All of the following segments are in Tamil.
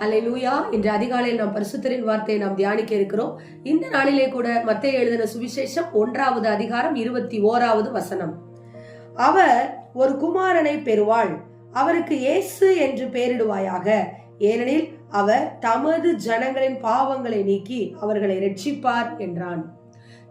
ஹalleluya. இன்று அதிகாலையில் நாம் பரிசுத்தரின் வார்த்தையை நாம் தியானிக்க இருக்கிறோம். இந்த நாளிலே கூட மத்திய எழுதின சுவிசேஷம் ஒன்றாவது அதிகாரம் இருபத்தி ஓராவது வசனம். அவர் ஒரு குமாரனை பெறுவாள். அவருக்கு இயேசு என்று பெயரிடுவாயாக. ஏனெனில் அவர் தமது ஜனங்களின் பாவங்களை நீக்கி அவர்களை ரட்சிப்பார் என்றான்.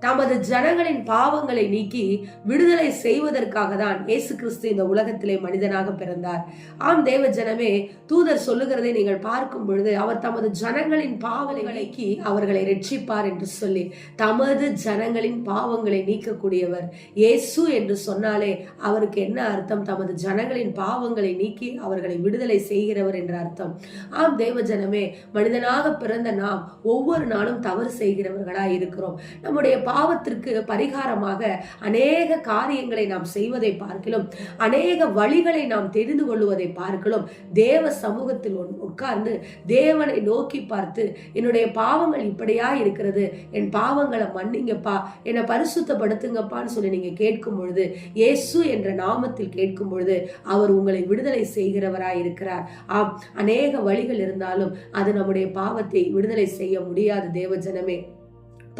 தமது ஜனங்களின் பாவங்களை நீக்கி விடுதலை செய்வதற்காக தான் இயேசு கிறிஸ்து இந்த உலகத்திலே மனிதனாக பிறந்தார். ஆம் தேவ ஜனமே தூதர் சொல்லுகிறதை நீங்கள் பார்க்கும் பொழுது அவர் தமது ஜனங்களின் பாவங்களை நீக்கி அவர்களை ரட்சிப்பார் என்று சொல்லி தமது ஜனங்களின் பாவங்களை நீக்கக்கூடியவர் இயேசு என்று சொன்னாலே அவருக்கு என்ன அர்த்தம்? தமது ஜனங்களின் பாவங்களை நீக்கி அவர்களை விடுதலை செய்கிறவர் என்ற அர்த்தம். ஆம் தேவ ஜனமே மனிதனாக பிறந்த நாம் ஒவ்வொரு நாளும் தவறு செய்கிறவர்களாய் இருக்கிறோம். நம்முடைய பாவத்திற்கு பரிகாரமாக அநேக காரியங்களை நாம் செய்வதை பார்க்கலாம் அநேக வழிகளை நாம் தெரிந்து கொள்வதை பார்க்கலாம் தேவ சமூகத்தில் உட்கார்ந்து தேவனை நோக்கி பார்த்து என்னுடைய பாவங்கள் இப்படியா இருக்கிறது என் பாவங்களை மன்னிங்கப்பா என்னை பரிசுத்தப்படுத்துங்கப்பான்னு சொல்லி நீங்க கேட்கும் பொழுது இயேசு என்ற நாமத்தில் கேட்கும் பொழுது அவர் உங்களை விடுதலை செய்கிறவராய் இருக்கிறார். ஆம் அநேக வழிகள் இருந்தாலும் அது நம்முடைய பாவத்தை விடுதலை செய்ய முடியாது தேவ ஜனமே.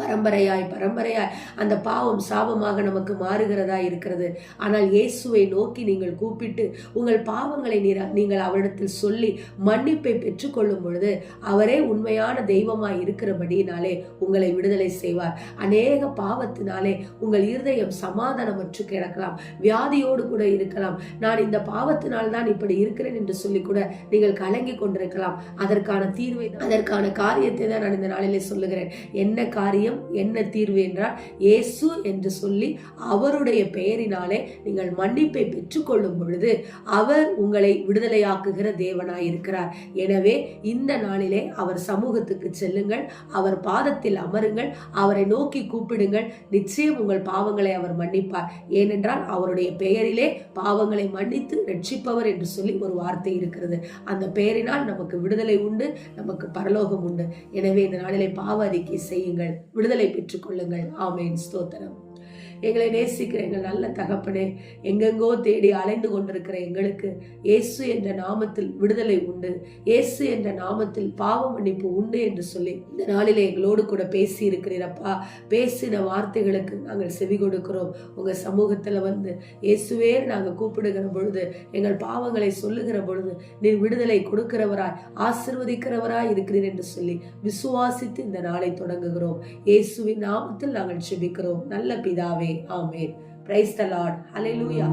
பரம்பரையாய் பரம்பரையாய். அந்த பாவம் சாபமாக நமக்கு மாறுகிறதா இருக்கிறது. ஆனால் இயேசுவை நோக்கி நீங்கள் கூப்பிட்டு உங்கள் பாவங்களை நீங்கள் அவரிடத்தில் சொல்லி மன்னிப்பை பெற்றுக்கொள்ளும் பொழுது அவரே உண்மையான தெய்வமாய் இருக்கிறபடியினாலே உங்களை விடுதலை செய்வார். அநேக பாவத்தினாலே உங்கள் இருதயம் சமாதானமற்று கிடக்கலாம். வியாதியோடு கூட இருக்கலாம். நான் இந்த பாவத்தினால் தான் இப்படி இருக்கிறேன் என்று சொல்லி கூட நீங்கள் கலங்கி கொண்டிருக்கலாம். அதற்கான தீர்வை அதற்கான காரியத்தை தான் நான் இந்த நாளிலே சொல்லுகிறேன். என்ன காரியம்? என்ன தீர்வு என்றால் இயேசு என்று சொல்லி அவருடைய பெயரினாலே நீங்கள் மன்னிப்பை பெற்றுக்கொள்ளும் பொழுது அவர் உங்களை விடுதலையாக்குகிற தேவனாயிருக்கிறார். எனவே இந்த நாளிலே அவர் சமூகத்துக்கு செல்லுங்கள் அவர் பாதத்தில் அமருங்கள் அவரை நோக்கி கூப்பிடுங்கள். நிச்சயம் உங்கள் பாவங்களை அவர் மன்னிப்பார். ஏனென்றால் அவருடைய பெயரிலே பாவங்களை மன்னித்து ரட்சிப்பவர் என்று சொல்லி ஒரு வார்த்தை இருக்கிறது. அந்த பெயரினால் நமக்கு விடுதலை உண்டு நமக்கு பரலோகம் உண்டு. எனவே இந்த நாளிலே பாவ அறிக்கை செய்யுங்கள். விடுதலை பெற்றுக்கொள்ளுங்கள். ஆமேன். ஸ்தோத்திரம். எங்களை நேசிக்கிற எங்கள் நல்ல தகப்பனே எங்கெங்கோ தேடி அலைந்து கொண்டிருக்கிற எங்களுக்கு இயேசு என்ற நாமத்தில் விடுதலை உண்டு. இயேசு என்ற நாமத்தில் பாவ மன்னிப்பு உண்டு என்று சொல்லி இந்த நாளில் எங்களோடு கூட பேசி இருக்கிறீரப்பா பேசின வார்த்தைகளுக்கு நாங்கள் செவி கொடுக்கிறோம். உங்க சமூகத்துல வந்து இயேசுவே நாங்கள் கூப்பிடுகிற பொழுது எங்கள் பாவங்களை சொல்லுகிற பொழுது நீர் விடுதலை கொடுக்கிறவராய் ஆசிர்வதிக்கிறவராய் இருக்கிறீர் என்று சொல்லி விசுவாசித்து இந்த நாளை தொடங்குகிறோம். இயேசுவின் நாமத்தில் நாங்கள் செபிக்கிறோம் நல்ல பிதாவே ஆமென் பிரைஸ் த லார்ட் ஹalleluya